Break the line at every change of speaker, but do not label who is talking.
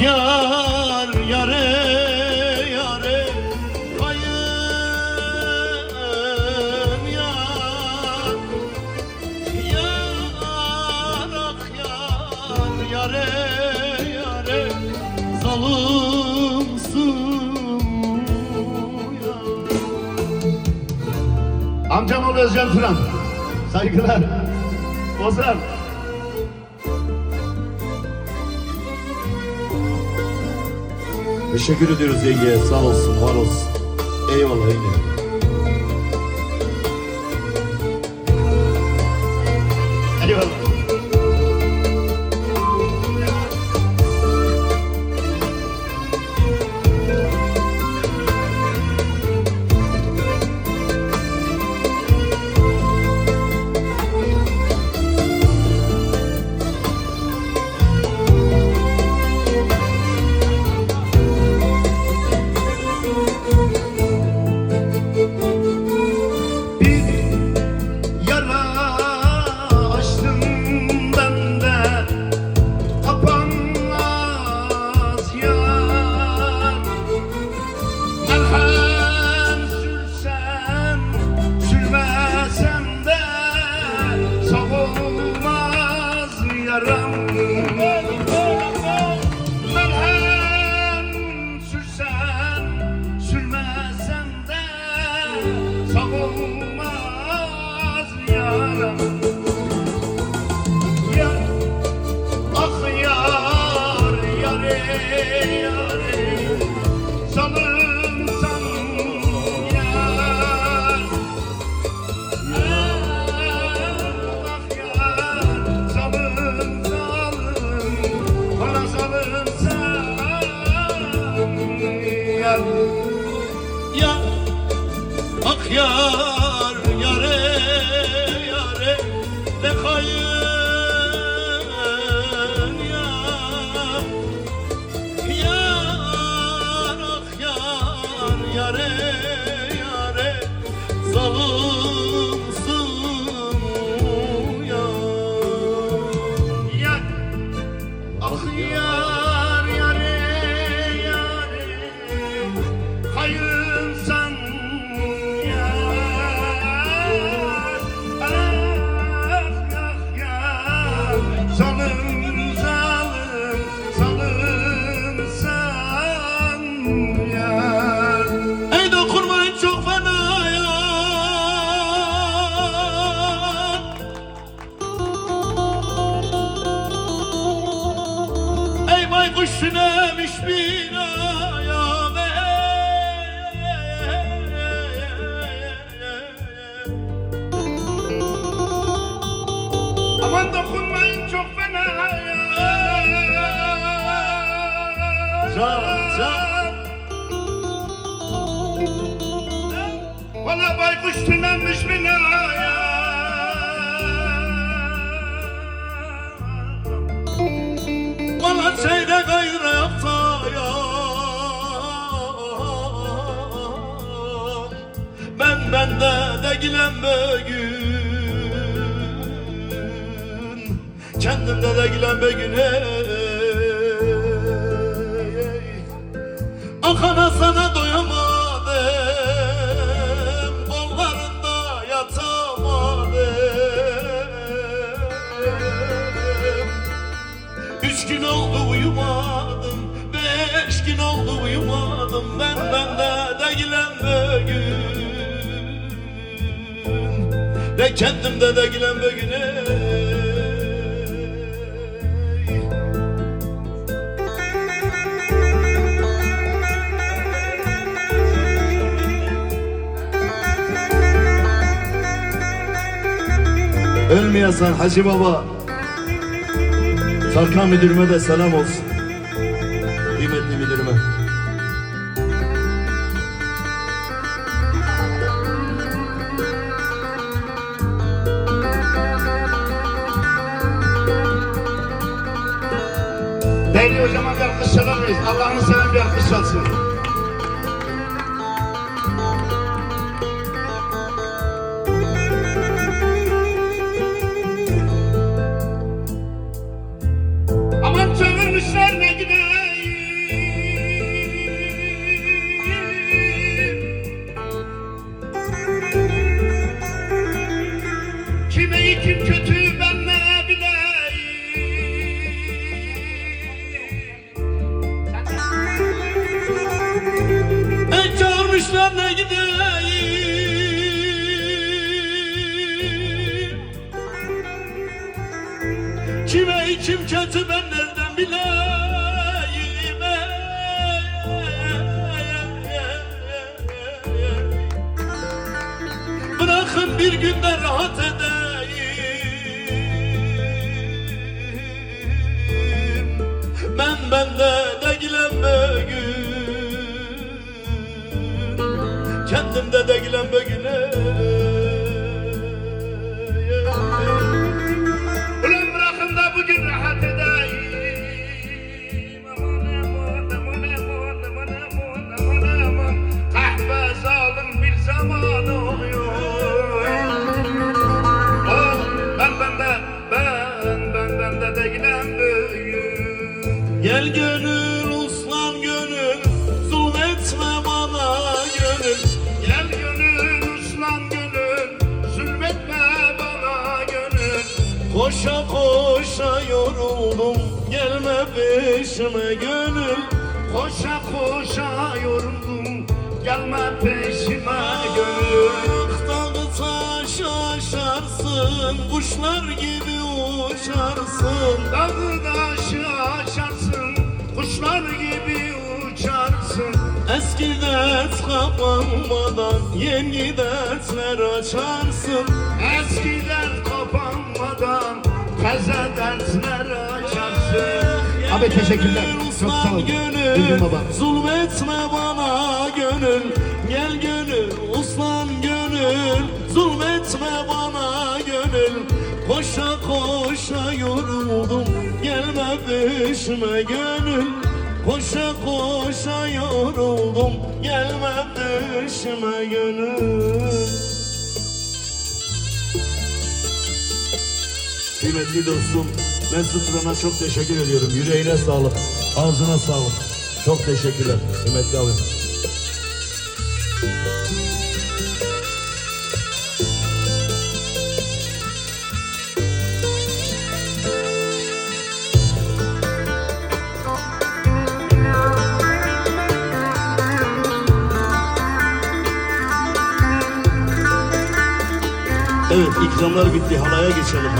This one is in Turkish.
Yar yare yare bayım yar. Yar ah yar yare yare zalımsın yar.
Amcam ol Özcan Turan.
Saygılar. Ozan. Teşekkür ediyoruz yenge. Sağ olsun, var olsun. Eyvallah yenge. Ya Ak yar yare yare ne kayın yar. Yar ak yar yare yare
Aman dokunmayın çok fena. Can, can. Valla baykuş tünemiş binaya
Valla şeyde gayrı yapsa ya Ben bende de gilen bugün Kendimde de gilen bugün ey Akana sana doyamadım Kollarında yatamadım. Üç gün oldu uyumadım Beş gün oldu uyumadım Ben bende değilim bugün Ne kendimde değilim bugün ey. Ölmeyesen Hacı Baba Tarkan müdürüme de selam olsun Kıymetli müdürüme
Değerli hocama bir alkış çalar mıyız? Allah'ını seven bir alkış çalsın.
Kim kötü ben nereden bileyim? Bırakın bir günde rahat edeyim Gel gönül uslan gönül Zulmetme bana gönül.
Gel gönül uslan gönül Zulmetme bana gönül.
Koşa koşa yoruldum Gelme peşime gönül.
Koşa koşa yoruldum Gelme peşime
gönül. Dağı taş aşarsın Kuşlar gibi uçarsın.
Dağı taşı aşarsın Kuşlar gibi uçarsın.
Eski dert kapanmadan Yeni dertler açarsın.
Eski dert kapanmadan Taze dertler açarsın. Abi teşekkürler. Çok sağ ol.
Duydum baba. Zulmetme bana gönül. Gel gönül uslan gönül. Zulmetme bana gönül. Koşa koşa yoruldum. Gelme peşime gönül Koşa koşa yoruldum Gelme peşime gönül Kıymetli dostum Mesut Turan'a çok teşekkür ediyorum. Yüreğine sağlık. Ağzına sağlık. Çok teşekkürler. Kıymetli abim. İkramlar bitti halaya geçelim